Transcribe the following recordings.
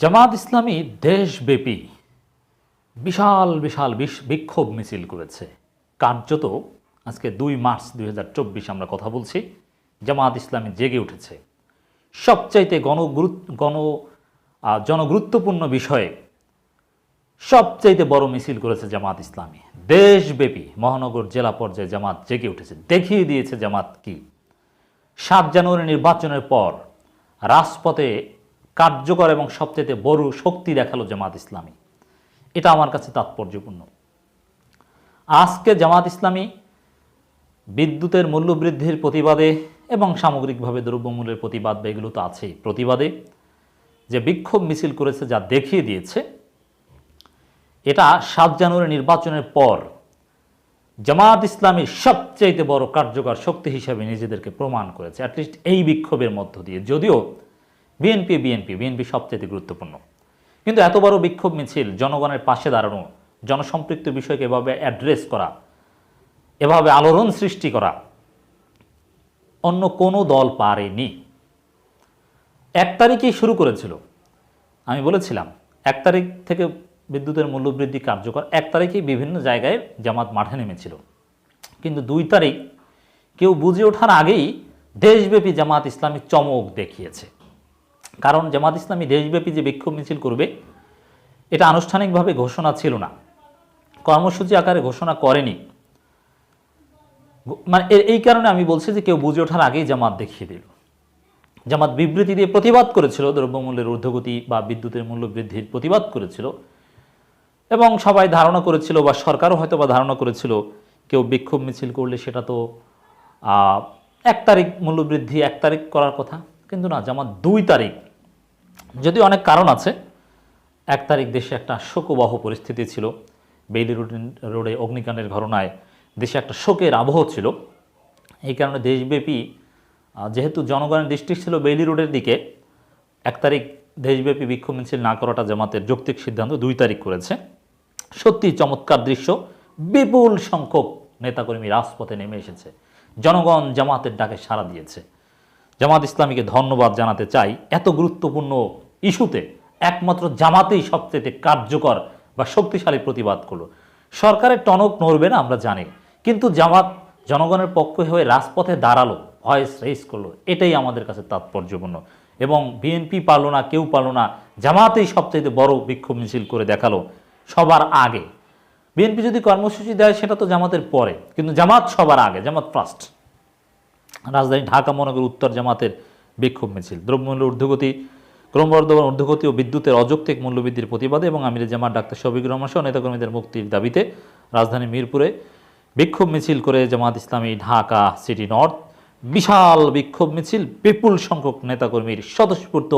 জামাত ইসলামী দেশব্যাপী বিশাল বিশাল বিশ- বিক্ষোভ মিছিল করেছে। কার্যত আজকে দুই মার্চ দুই আমরা কথা বলছি। জামাত ইসলামী জেগে উঠেছে। সবচাইতে গণগুরুত্ব গণ জনগুরুত্বপূর্ণ বিষয়ে সবচাইতে বড় মিছিল করেছে জামাত ইসলামী। দেশব্যাপী মহানগর জেলা পর্যায়ে জামাত জেগে উঠেছে। দেখিয়ে দিয়েছে জামাত কি? সাত জানুয়ারি নির্বাচনের পর রাজপথে কার্যকর এবং সবচেয়ে বড় শক্তি দেখাল জামাত ইসলামী। এটা আমার কাছে তাৎপর্যপূর্ণ। আজকে জামাত ইসলামী বিদ্যুতের মূল্য বৃদ্ধির প্রতিবাদে এবং সামগ্রিকভাবে দ্রব্যমূল্যের প্রতিবাদ, বা এগুলো তো আছেই প্রতিবাদে যে বিক্ষোভ মিছিল করেছে যা দেখিয়ে দিয়েছে, এটা সাত জানুয়ারি নির্বাচনের পর জামাত ইসলামীর সবচাইতে বড় কার্যকর শক্তি হিসাবে নিজেদেরকে প্রমাণ করেছে অ্যাটলিস্ট এই বিক্ষোভের মধ্য দিয়ে। যদিও বিএনপি বিএনপি বিএনপি সবচাইতে গুরুত্বপূর্ণ। কিন্তু এত বড় বিক্ষোভ মিছিল জনগণের পাশে দাঁড়ানো, জনসম্পৃক্ত বিষয়কে এভাবে অ্যাড্রেস করা, এভাবে আলোড়ন সৃষ্টি করা, অন্য কোনো দল পারেনি। এক তারিখেই শুরু করেছিল। আমি বলেছিলাম, এক তারিখ থেকে বিদ্যুতের মূল্যবৃদ্ধি কার্যকর, এক তারিখেই বিভিন্ন জায়গায় জামাত মাঠে নেমেছিল। কিন্তু দুই তারিখ কেউ বুঝে ওঠার আগেই দেশব্যাপী জামাত ইসলামী চমক দেখিয়েছে। কারণ জামাত ইসলামী দেশব্যাপী যে বিক্ষোভ মিছিল করবে, এটা আনুষ্ঠানিকভাবে ঘোষণা ছিল না। কর্মসূচি আকারে ঘোষণা করেনি। মানে এই কারণে আমি বলছি যে কেউ বুঝে ওঠার আগেই জামাত দেখিয়ে দিল। জামাত বিবৃতি দিয়ে প্রতিবাদ করেছিল, দ্রব্যমূল্যের ঊর্ধ্বগতি বা বিদ্যুতের মূল্য বৃদ্ধির প্রতিবাদ করেছিল এবং সবাই ধারণা করেছিল বা সরকারও হয়তো বা ধারণা করেছিল, কেউ বিক্ষোভ মিছিল করলে সেটা তো এক তারিখ মূল্যবৃদ্ধি এক তারিখ করার কথা। কিন্তু না জামাত দুই তারিখ। যদি অনেক কারণ আছে, এক তারিখ দেশে একটা শোকবাহ পরিস্থিতি ছিল। বেইলি রোড রোডে অগ্নিকাণ্ডের ঘটনায় দেশে একটা শোকের আবহ ছিল। এই কারণে দেশব্যাপী যেহেতু জনগণের দৃষ্টি ছিল বেইলি রোডের দিকে, এক তারিখ দেশব্যাপী বিক্ষোভ মিছিল না করাটা জামাতের যৌক্তিক সিদ্ধান্ত দুই তারিখ করেছে। সত্যি চমৎকার দৃশ্য, বিপুল সংখ্যক নেতাকর্মী রাজপথে নেমে এসেছে। জনগণ জামাতের ডাকে সাড়া দিয়েছে। জামাত ইসলামীকে ধন্যবাদ জানাতে চাই এত গুরুত্বপূর্ণ ইস্যুতে একমাত্র জামাতেই সবচেয়ে কার্যকর বা শক্তিশালী প্রতিবাদ করল। সরকারের টনক নড়বে না, আমরা জানি। কিন্তু জামাত জনগণের পক্ষে হয়ে রাজপথে দাঁড়াল, ভয়েস রেস করল, এটাই আমাদের কাছে তাৎপর্যপূর্ণ। এবং বিএনপি পারল না, কেউ পারল না, জামাতেই সবচেয়ে বড় বিক্ষোভ মিছিল করে দেখাল সবার আগে। বিএনপি যদি কর্মসূচি দেয়, সেটা তো জামাতের পরে। কিন্তু জামাত সবার আগে, জামাত ফার্স্ট রাজধানী ঢাকা মহানগর উত্তর জামাতের বিক্ষোভ মিছিল। দ্রব্যমূল্য ঊর্ধ্বগতি, ক্রমবর্ধমান ঊর্ধ্বগতি ও বিদ্যুতের অযৌক্তিক মূল্যবৃদ্ধির প্রতিবাদে এবং আমির জামাত ডাক্তার শফিকুর রহমান সহ নেতাকর্মীদের মুক্তির দাবিতে রাজধানী মিরপুরে বিক্ষোভ মিছিল করে জামাত ইসলামী ঢাকা সিটি নর্থ। বিশাল বিক্ষোভ মিছিল, বিপুল সংখ্যক নেতাকর্মীর স্বতঃস্ফূর্ত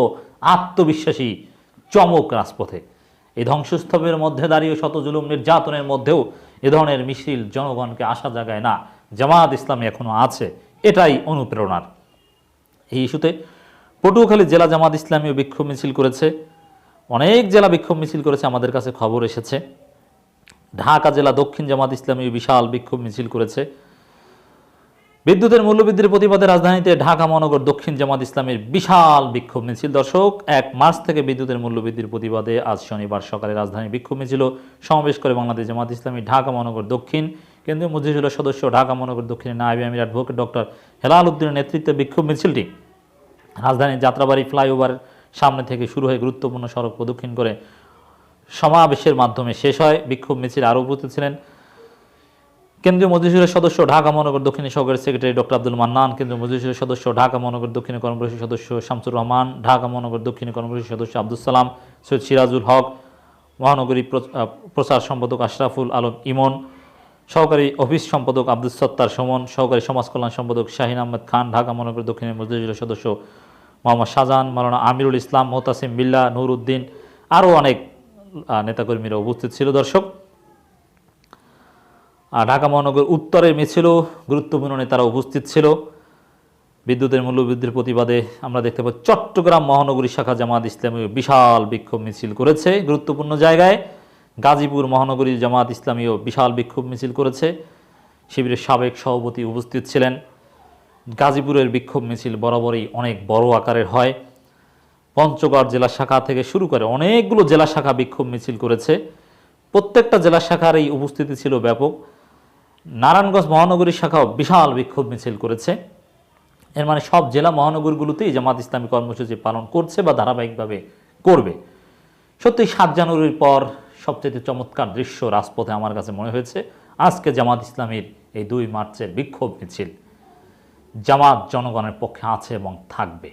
আত্মবিশ্বাসী চমক রাজপথে। এই ধ্বংসস্তূপের মধ্যে দাঁড়িয়ে শত জুলুম নির্যাতনের মধ্যেও এ ধরনের মিছিল জনগণকে আশা জাগায় না। জামাত ইসলামী এখনও আছে। এটাই অনুপ্রেরণার। এই ইস্যুতে পটুয়াখালী জেলা জামাত ইসলামীও বিক্ষোভ মিছিল করেছে। অনেক জেলা বিক্ষোভ মিছিল করেছে, আমাদের কাছে খবর এসেছে। ঢাকা জেলা দক্ষিণ জামাত ইসলামী বিশাল বিক্ষোভ মিছিল করেছে। বিদ্যুতের মূল্যবৃদ্ধির প্রতিবাদে রাজধানীতে ঢাকা মহানগর দক্ষিণ জামাত ইসলামের বিশাল বিক্ষোভ মিছিল। দর্শক, এক মার্চ থেকে বিদ্যুতের মূল্যবৃদ্ধির প্রতিবাদে আজ শনিবার সকালে রাজধানী বিক্ষোভ মিছিল সমাবেশ করে বাংলাদেশ জামাত ইসলামী ঢাকা মহানগর দক্ষিণ কেন্দ্রীয় মজলিসুলের সদস্য ঢাকা মহানগর দক্ষিণের নায়েব আমির অ্যাডভোকেট ডক্টর হেলাল উদ্দিনের নেতৃত্বে বিক্ষোভ মিছিলটি। রাজধানীর যাত্রাবাড়ি ফ্লাইওভার সামনে থেকে শুরু হয়ে গুরুত্বপূর্ণ সড়ক প্রদক্ষিণ করে সমাবেশের মাধ্যমে শেষ হয়। বিক্ষোভ মিছিল আরও উপস্থিত ছিলেন কেন্দ্রীয় মজলিসের সদস্য ঢাকা মহানগর দক্ষিণের সহকারী সেক্রেটারি ডক্টর আব্দুল মান্নান, কেন্দ্রীয় মজলিসের সদস্য ঢাকা মহানগর দক্ষিণের কর্মপরিষদ সদস্য শামসুর রহমান, ঢাকা মহানগর দক্ষিণের কর্মপরিষদ সদস্য আব্দুল সালাম, সৈয়দ সিরাজুল হক, মহানগরী প্র- প্রচার সম্পাদক আশরাফুল আলম ইমন সহকারী অফিস সম্পাদক আব্দুল সত্তার সুমন, সহকারী সমাজ কল্যাণ সম্পাদক শাহিন আহমেদ খান, ঢাকা মহানগর দক্ষিণের মজলিসের সদস্য মোহাম্মদ শাহজাহান, মাওলানা আমিরুল ইসলাম মোহতাসিম বিল্লা নুর উদ্দিন আরও অনেক নেতাকর্মীরা উপস্থিত ছিল। দর্শক ঢাকা মহানগর উত্তরে মিছিল, গুরুত্বপূর্ণ নেতারা উপস্থিত ছিল। বিদ্যুতের মূল্যবৃদ্ধির প্রতিবাদে আমরা দেখতে পাই চট্টগ্রাম মহানগরী শাখা জামাত ইসলামী বিশাল বিক্ষোভ মিছিল করেছে। গুরুত্বপূর্ণ জায়গায় গাজীপুর মহানগরী জামাত ইসলামীও বিশাল বিক্ষোভ মিছিল করেছে। শিবিরের সাবেক সভাপতি উপস্থিত ছিলেন। গাজীপুরের বিক্ষোভ মিছিল বরাবরই অনেক বড় আকারের হয়। পঞ্চগড় জেলা শাখা থেকে শুরু করে অনেকগুলো জেলা শাখা বিক্ষোভ মিছিল করেছে। প্রত্যেকটা জেলা শাখার এই উপস্থিতি ছিল ব্যাপক। নারায়ণগঞ্জ মহানগরী শাখাও বিশাল বিক্ষোভ মিছিল করেছে। এর মানে সব জেলা মহানগরগুলোতেই জামাত ইসলামী কর্মসূচি পালন করছে বা ধারাবাহিকভাবে করবে। সত্যি সাত জানুয়ারির পর সবচেয়ে চমৎকার দৃশ্য রাজপথে আমার কাছে মনে হয়েছে। আজকে জামাত ইসলামীর এই দুই মার্চের বিক্ষোভ মিছিল। জামাত জনগণের পক্ষে আছে এবং থাকবে।